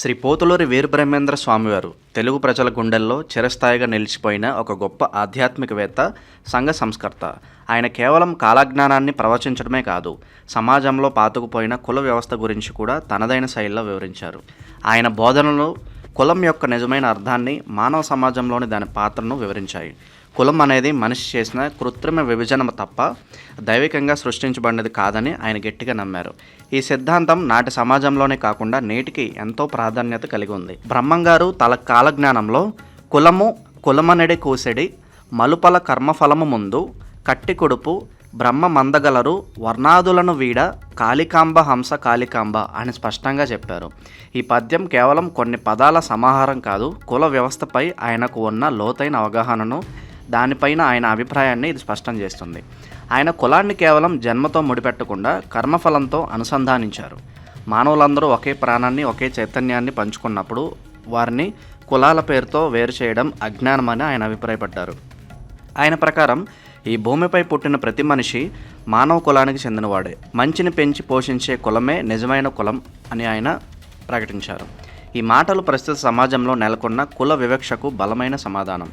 శ్రీ పోతులూరి వీరబ్రహ్మేంద్ర స్వామివారు తెలుగు ప్రజల గుండెల్లో చిరస్థాయిగా నిలిచిపోయిన ఒక గొప్ప ఆధ్యాత్మికవేత్త సంఘ సంస్కర్త. ఆయన కేవలం కాలజ్ఞానాన్ని ప్రవచించడమే కాదు సమాజంలో పాతుకుపోయిన కుల వ్యవస్థ గురించి కూడా తనదైన శైలిలో వివరించారు. ఆయన బోధనలు కులం యొక్క నిజమైన అర్థాన్ని మానవ సమాజంలోని దాని పాత్రను వివరించాయి. కులం అనేది మనిషి చేసిన కృత్రిమ విభజన తప్ప దైవికంగా సృష్టించబడినది కాదని ఆయన గట్టిగా నమ్మారు. ఈ సిద్ధాంతం నాటి సమాజంలోనే కాకుండా నేటికి ఎంతో ప్రాధాన్యత కలిగి ఉంది. బ్రహ్మంగారు తల కాలజ్ఞానంలో కులము కులమనడి కూసెడి మలుపల కర్మఫలము ముందు కట్టి కొడుపు బ్రహ్మ మందగలరు వర్ణాదులను వీడ కాళికాంబ హంస కాళికాంబ అని స్పష్టంగా చెప్పారు. ఈ పద్యం కేవలం కొన్ని పదాల సమాహారం కాదు కుల వ్యవస్థపై ఆయనకు ఉన్న లోతైన అవగాహనను దానిపైన ఆయన అభిప్రాయాన్ని ఇది స్పష్టం చేస్తుంది. ఆయన కులాన్ని కేవలం జన్మతో ముడిపెట్టకుండా కర్మఫలంతో అనుసంధానించారు. మానవులందరూ ఒకే ప్రాణాన్ని ఒకే చైతన్యాన్ని పంచుకున్నప్పుడు వారిని కులాల పేరుతో వేరు చేయడం అజ్ఞానమని ఆయన అభిప్రాయపడ్డారు. ఆయన ప్రకారం ఈ భూమిపై పుట్టిన ప్రతి మనిషి మానవ కులానికి చెందినవాడే. మంచిని పెంచి పోషించే కులమే నిజమైన కులం అని ఆయన ప్రకటించారు. ఈ మాటలు ప్రస్తుత సమాజంలో నెలకొన్న కుల వివక్షకు బలమైన సమాధానం.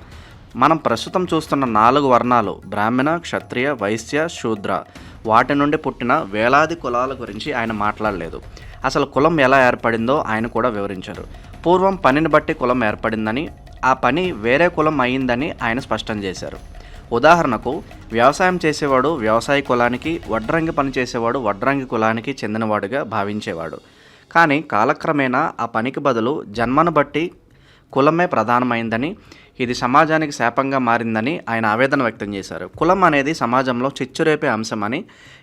మనం ప్రస్తుతం చూస్తున్న నాలుగు వర్ణాలు బ్రాహ్మణ క్షత్రియ వైశ్య శూద్ర. వాటి నుండి పుట్టిన వేలాది కులాల గురించి ఆయన మాట్లాడలేదు. అసలు కులం ఎలా ఏర్పడిందో ఆయన కూడా వివరించారు. పూర్వం పనిని బట్టి కులం ఏర్పడిందని ఆ పని వేరే కులం అయిందని ఆయన స్పష్టం చేశారు. ఉదాహరణకు వ్యవసాయం చేసేవాడు వ్యవసాయ కులానికి వడ్రంగి పని చేసేవాడు వడ్రంగి కులానికి చెందినవాడుగా భావించేవాడు. కానీ కాలక్రమేణా ఆ పనికి బదులు జన్మను బట్టి కులమే ప్రధానమైందని ఇది సమాజానికి శాపంగా మారిందని ఆయన ఆవేదన వ్యక్తం చేశారు. కులం అనేది సమాజంలో చిచ్చురేపే అంశమని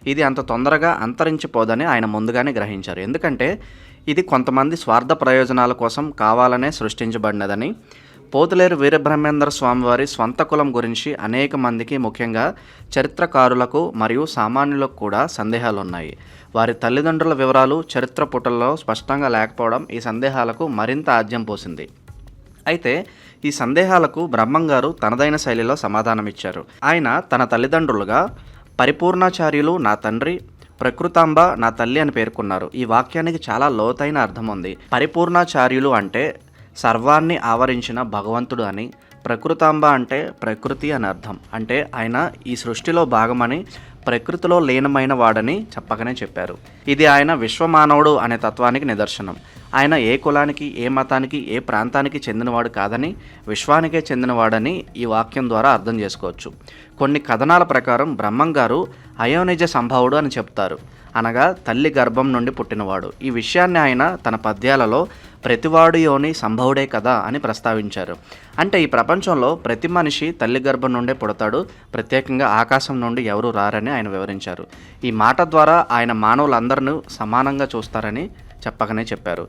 ఇది అంత తొందరగా అంతరించిపోదని ఆయన ముందుగానే గ్రహించారు. ఎందుకంటే ఇది కొంతమంది స్వార్థ ప్రయోజనాల కోసం కావాలనే సృష్టించబడినదని పోతులేరు వీరబ్రహ్మేంద్ర స్వామివారి స్వంత కులం గురించి అనేక మందికి ముఖ్యంగా చరిత్రకారులకు మరియు సామాన్యులకు కూడా సందేహాలు ఉన్నాయి వారి తల్లిదండ్రుల వివరాలు చరిత్ర పుటల్లో స్పష్టంగా లేకపోవడం ఈ సందేహాలకు మరింత ఆద్యం పోసింది. అయితే ఈ సందేహాలకు బ్రహ్మంగారు తనదైన శైలిలో సమాధానమిచ్చారు. ఆయన తన తల్లిదండ్రులుగా పరిపూర్ణాచార్యులు నా తండ్రి ప్రకృతాంబ నా తల్లి అని పేర్కొన్నారు. ఈ వాక్యానికి చాలా లోతైన అర్థం ఉంది పరిపూర్ణాచార్యులు అంటే సర్వాన్ని ఆవరించిన భగవంతుడు అని ప్రకృతాంబ అంటే ప్రకృతి అని అర్థం. అంటే ఆయన ఈ సృష్టిలో భాగమని ప్రకృతిలో లీనమైన వాడని చెప్పకనే చెప్పారు. ఇది ఆయన విశ్వమానవుడు అనే తత్వానికి నిదర్శనం. ఆయన ఏ కులానికి ఏ మతానికి ఏ ప్రాంతానికి చెందినవాడు కాదని విశ్వానికే చెందినవాడని ఈ వాక్యం ద్వారా అర్థం చేసుకోవచ్చు. కొన్ని కథనాల ప్రకారం బ్రహ్మం గారు అయోనిజ సంభావుడు అని చెప్తారు. అనగా తల్లి గర్భం నుండి పుట్టినవాడు. ఈ విషయాన్ని ఆయన తన పద్యాలలో ప్రతివాడు యోని సంభవుడే కదా అని ప్రస్తావించారు. అంటే ఈ ప్రపంచంలో ప్రతి మనిషి తల్లి గర్భం నుండే పుడతాడు. ప్రత్యేకంగా ఆకాశం నుండి ఎవరు రారని ఆయన వివరించారు. ఈ మాట ద్వారా ఆయన మానవులందరినూ సమానంగా చూస్తారని చెప్పకనే చెప్పారు.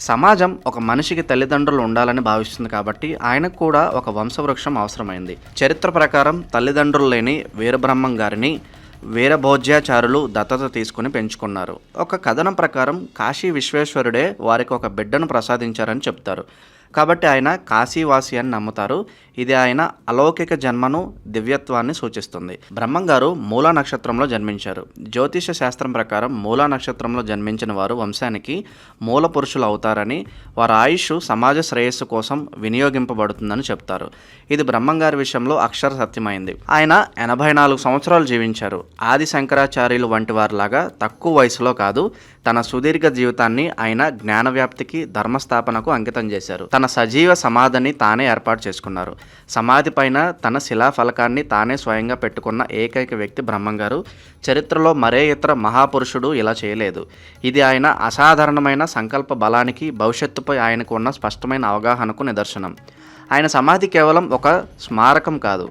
సమాజం ఒక మనిషికి తల్లిదండ్రులు ఉండాలని భావిస్తుంది కాబట్టి ఆయనకు కూడా ఒక వంశవృక్షం అవసరమైంది. చరిత్ర ప్రకారం తల్లిదండ్రులు లేని వీరబ్రహ్మం గారిని వీరభోజ్యాచారులు దత్తత తీసుకుని పెంచుకున్నారు. ఒక కథనం ప్రకారం కాశీ విశ్వేశ్వరుడే వారికి ఒక బిడ్డను ప్రసాదించారని చెప్తారు. కాబట్టి ఆయన కాశీవాసి అని నమ్ముతారు. ఇది ఆయన అలౌకిక జన్మను దివ్యత్వాన్ని సూచిస్తుంది. బ్రహ్మంగారు మూలా నక్షత్రంలో జన్మించారు. జ్యోతిష శాస్త్రం ప్రకారం మూలా నక్షత్రంలో జన్మించిన వారు వంశానికి మూల పురుషులు అవుతారని వారి ఆయుష్ సమాజ శ్రేయస్సు కోసం వినియోగింపబడుతుందని చెప్తారు. ఇది బ్రహ్మంగారి విషయంలో అక్షర సత్యమైంది. ఆయన ఎనభై నాలుగు సంవత్సరాలు జీవించారు. ఆది శంకరాచార్యులు వంటి వారిలాగా తక్కువ వయసులో కాదు తన సుదీర్ఘ జీవితాన్ని ఆయన జ్ఞానవ్యాప్తికి ధర్మస్థాపనకు అంకితం చేశారు. తన సజీవ సమాధిని తానే ఏర్పాటు చేసుకున్నారు. సమాధి పైన తన శిలాఫలకాన్ని తానే స్వయంగా పెట్టుకున్న ఏకైక వ్యక్తి బ్రహ్మంగారు. చరిత్రలో మరే ఇతర మహాపురుషుడు ఇలా చేయలేదు. ఇది ఆయన అసాధారణమైన సంకల్ప బలానికి భవిష్యత్తుపై ఆయనకు ఉన్న స్పష్టమైన అవగాహనకు నిదర్శనం. ఆయన సమాధి కేవలం ఒక స్మారకం కాదు.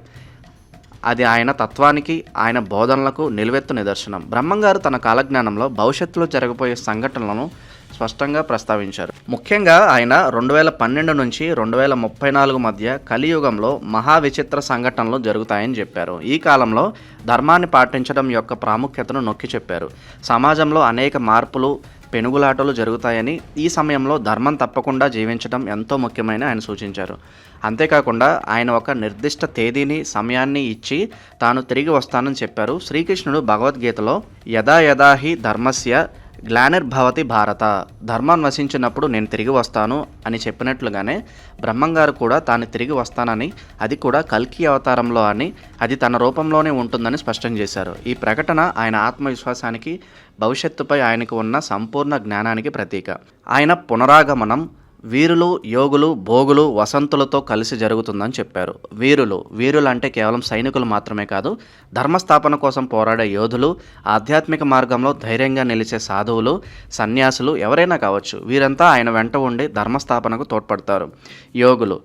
అది ఆయన తత్వానికి ఆయన బోధనలకు నిలువెత్తు నిదర్శనం. బ్రహ్మంగారు తన కాలజ్ఞానంలో భవిష్యత్తులో జరగబోయే సంఘటనలను స్పష్టంగా ప్రస్తావించారు. ముఖ్యంగా ఆయన రెండు వేల పన్నెండు నుంచి రెండు వేల ముప్పై నాలుగు మధ్య కలియుగంలో మహా విచిత్ర సంఘటనలు జరుగుతాయని చెప్పారు. ఈ కాలంలో ధర్మాన్ని పాటించడం యొక్క ప్రాముఖ్యతను నొక్కి చెప్పారు. సమాజంలో అనేక మార్పులు పెనుగులాటలు జరుగుతాయని ఈ సమయంలో ధర్మం తప్పకుండా జీవించడం ఎంతో ముఖ్యమైన ఆయన సూచించారు. అంతేకాకుండా ఆయన ఒక నిర్దిష్ట తేదీని సమయాన్ని ఇచ్చి తాను తిరిగి వస్తానని చెప్పారు శ్రీకృష్ణుడు భగవద్గీతలో యదా యదా హి ధర్మస్య గ్లానిర్భవతి భారత. ధర్మం నశించినప్పుడు నేను తిరిగి వస్తాను అని చెప్పినట్లుగానే బ్రహ్మంగారు కూడా తాను తిరిగి వస్తానని అది కూడా కల్కి అవతారంలో అని అది తన రూపంలోనే ఉంటుందని స్పష్టం చేశారు. ఈ ప్రకటన ఆయన ఆత్మవిశ్వాసానికి భవిష్యత్తుపై ఆయనకు ఉన్న సంపూర్ణ జ్ఞానానికి ప్రతీక. ఆయన పునరాగమనం వీరులు యోగులు భోగులు వసంతులతో కలిసి జరుగుతుందని చెప్పారు. వీరులు వీరులు అంటే కేవలం సైనికులు మాత్రమే కాదు ధర్మస్థాపన కోసం పోరాడే యోధులు ఆధ్యాత్మిక మార్గంలో ధైర్యంగా నిలిచే సాధువులు సన్యాసులు ఎవరైనా కావచ్చు. వీరంతా ఆయన వెంట ఉండి ధర్మస్థాపనకు తోడ్పడతారు. యోగులు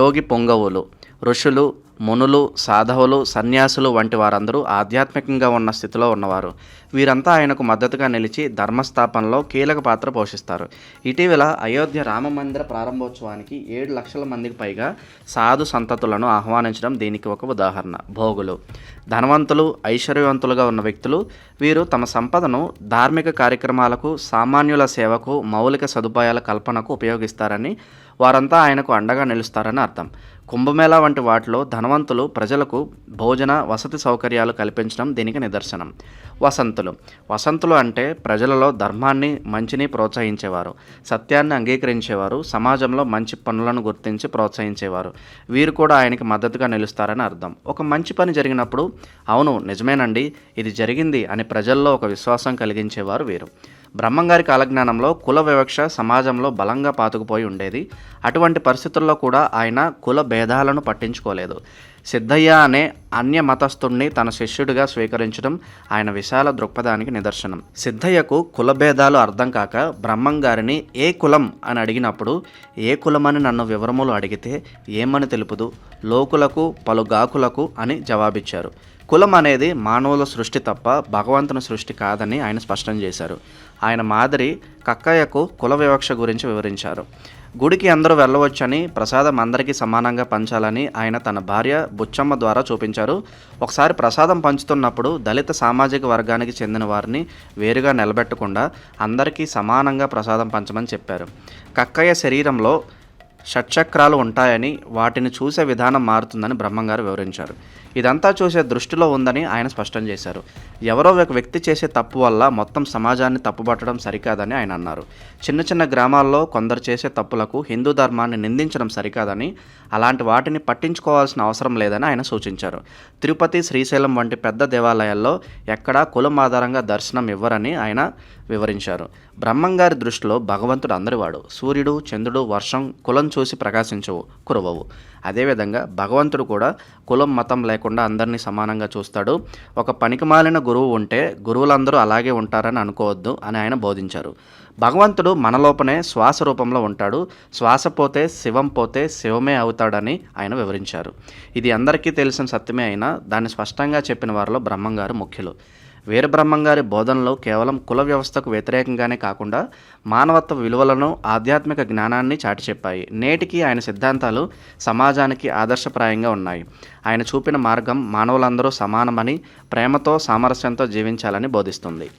యోగి పొంగవులు ఋషులు మునులు సాధవులు సన్యాసులు వంటి వారందరూ ఆధ్యాత్మికంగా ఉన్న స్థితిలో ఉన్నవారు. వీరంతా ఆయనకు మద్దతుగా నిలిచి ధర్మస్థాపనలో కీలక పాత్ర పోషిస్తారు. ఇటీవల అయోధ్య రామ మందిర ప్రారంభోత్సవానికి ఏడు లక్షల మందికి పైగా సాధు సంతతులను ఆహ్వానించడం దీనికి ఒక ఉదాహరణ. భోగులు. ధనవంతులు ఐశ్వర్యవంతులుగా ఉన్న వ్యక్తులు వీరు తమ సంపదను ధార్మిక కార్యక్రమాలకు సామాన్యుల సేవకు మౌలిక సదుపాయాల కల్పనకు ఉపయోగిస్తారని వారంతా ఆయనకు అండగా నిలుస్తారని అర్థం. కుంభమేళా వంటి వాటిలో ధన ధనవంతులు ప్రజలకు భోజన వసతి సౌకర్యాలు కల్పించడం దీనికి నిదర్శనం. వసంతులు. వసంతులు అంటే ప్రజలలో ధర్మాన్ని మంచిని ప్రోత్సహించేవారు. సత్యాన్ని అంగీకరించేవారు. సమాజంలో మంచి పనులను గుర్తించి ప్రోత్సహించేవారు. వీరు కూడా ఆయనకి మద్దతుగా నిలుస్తారని అర్థం. ఒక మంచి పని జరిగినప్పుడు అవును నిజమేనండి ఇది జరిగింది అని ప్రజల్లో ఒక విశ్వాసం కలిగించేవారు వీరు. బ్రహ్మంగారి కాలజ్ఞానంలో కుల వివక్ష సమాజంలో బలంగా పాతుకుపోయి ఉండేది. అటువంటి పరిస్థితుల్లో కూడా ఆయన కుల భేదాలను పట్టించుకోలేదు. సిద్ధయ్య అనే అన్య మతస్థుణ్ణి తన శిష్యుడిగా స్వీకరించడం ఆయన విశాల దృక్పథానికి నిదర్శనం. సిద్ధయ్యకు కులభేదాలు అర్థం కాక బ్రహ్మంగారిని ఏ కులం అని అడిగినప్పుడు ఏ కులమని నన్ను వివరములు అడిగితే ఏమని తెలుపుదు? లోకులకు పలు గాకులకు అని జవాబిచ్చారు. కులం అనేది మానవుల సృష్టి తప్ప భగవంతుని సృష్టి కాదని ఆయన స్పష్టం చేశారు. ఆయన మాదిరి కక్కయ్యకు కుల వివక్ష గురించి వివరించారు. గుడికి అందరూ వెళ్ళవచ్చని ప్రసాదం అందరికీ సమానంగా పంచాలని ఆయన తన భార్య బుచ్చమ్మ ద్వారా చూపించారు. ఒకసారి ప్రసాదం పంచుతున్నప్పుడు దళిత సామాజిక వర్గానికి చెందిన వారిని వేరుగా నిలబెట్టకుండా అందరికీ సమానంగా ప్రసాదం పంచమని చెప్పారు. కక్కయ్య శరీరంలో షట్చక్రాలు ఉంటాయని వాటిని చూసే విధానం మారుతుందని బ్రహ్మంగారు వివరించారు. ఇదంతా చూసే దృష్టిలో ఉందని ఆయన స్పష్టం చేశారు. ఎవరో ఒక వ్యక్తి చేసే తప్పు వల్ల మొత్తం సమాజాన్ని తప్పుపట్టడం సరికాదని ఆయన అన్నారు. చిన్న చిన్న గ్రామాల్లో కొందరు చేసే తప్పులకు హిందూ ధర్మాన్ని నిందించడం సరికాదని అలాంటి వాటిని పట్టించుకోవాల్సిన అవసరం లేదని ఆయన సూచించారు. తిరుపతి శ్రీశైలం వంటి పెద్ద దేవాలయాల్లో ఎక్కడా కులం ఆధారంగా దర్శనం ఇవ్వరని ఆయన వివరించారు. బ్రహ్మంగారి దృష్టిలో భగవంతుడు అందరివాడు. సూర్యుడు చంద్రుడు వర్షం కులం చూసి ప్రకాశించవు కురవవు. అదేవిధంగా భగవంతుడు కూడా కులం మతం లేకుండా అందరినీ సమానంగా చూస్తాడు. ఒక పనికిమాలిన గురువు ఉంటే గురువులందరూ అలాగే ఉంటారని అనుకోవద్దు అని ఆయన బోధించారు. భగవంతుడు మనలోపనే శ్వాస రూపంలో ఉంటాడు. శ్వాస పోతే శివం పోతే శివమే అవుతాడని ఆయన వివరించారు. ఇది అందరికీ తెలిసిన సత్యమే అయినా దాన్ని స్పష్టంగా చెప్పిన వారిలో బ్రహ్మంగారు ముఖ్యులు. వీరబ్రహ్మంగారి బోధనలు కేవలం కుల వ్యవస్థకు వ్యతిరేకంగానే కాకుండా మానవత్వ విలువలను ఆధ్యాత్మిక జ్ఞానాన్ని చాటి చెప్పాయి. నేటికి ఆయన సిద్ధాంతాలు సమాజానికి ఆదర్శప్రాయంగా ఉన్నాయి. ఆయన చూపిన మార్గం మానవులందరూ సమానమని ప్రేమతో సామరస్యంతో జీవించాలని బోధిస్తుంది.